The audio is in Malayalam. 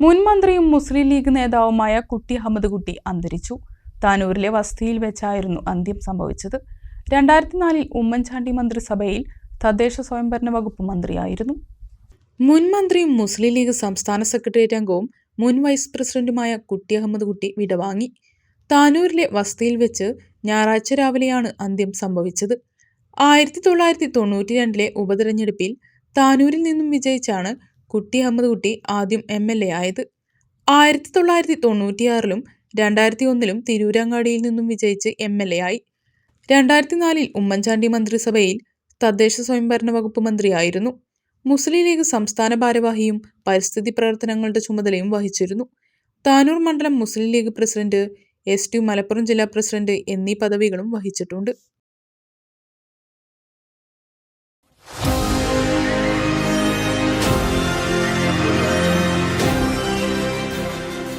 മുൻ മന്ത്രിയും മുസ്ലിം ലീഗ് നേതാവുമായ കുട്ടി അഹമ്മദ് കുട്ടി അന്തരിച്ചു. താനൂരിലെ വസതിയിൽ വെച്ചായിരുന്നു അന്ത്യം സംഭവിച്ചത്. രണ്ടായിരത്തി നാലിൽ ഉമ്മൻചാണ്ടി മന്ത്രിസഭയിൽ തദ്ദേശ സ്വയംഭരണ വകുപ്പ് മന്ത്രിയായിരുന്നു. മുൻ മന്ത്രിയും മുസ്ലിം ലീഗ് സംസ്ഥാന സെക്രട്ടേറിയറ്റ് അംഗവും മുൻ വൈസ് പ്രസിഡന്റുമായ കുട്ടി അഹമ്മദ് കുട്ടി വിടവാങ്ങി. താനൂരിലെ വസതിയിൽ വെച്ച് ഞായറാഴ്ച രാവിലെയാണ് അന്ത്യം സംഭവിച്ചത്. ആയിരത്തി തൊള്ളായിരത്തി തൊണ്ണൂറ്റി രണ്ടിലെ ഉപതെരഞ്ഞെടുപ്പിൽ താനൂരിൽ നിന്നും വിജയിച്ചാണ് കുട്ടി അഹമ്മദ് കുട്ടി ആദ്യം എം എൽ എ ആയത് ആയിരത്തി തൊള്ളായിരത്തി തൊണ്ണൂറ്റിയാറിലും രണ്ടായിരത്തി ഒന്നിലും തിരൂരങ്ങാടിയിൽ നിന്നും വിജയിച്ച് എം എൽ എ ആയി. രണ്ടായിരത്തി നാലിൽ ഉമ്മൻചാണ്ടി മന്ത്രിസഭയിൽ തദ്ദേശ സ്വയംഭരണ വകുപ്പ് മന്ത്രിയായിരുന്നു. മുസ്ലിം ലീഗ് സംസ്ഥാന ഭാരവാഹിയും പരിസ്ഥിതി പ്രവർത്തനങ്ങളുടെ ചുമതലയും വഹിച്ചിരുന്നു. താനൂർ മണ്ഡലം Muslim League president S T Malappuram ജില്ലാ പ്രസിഡന്റ് എന്നീ പദവികളും വഹിച്ചിട്ടുണ്ട്.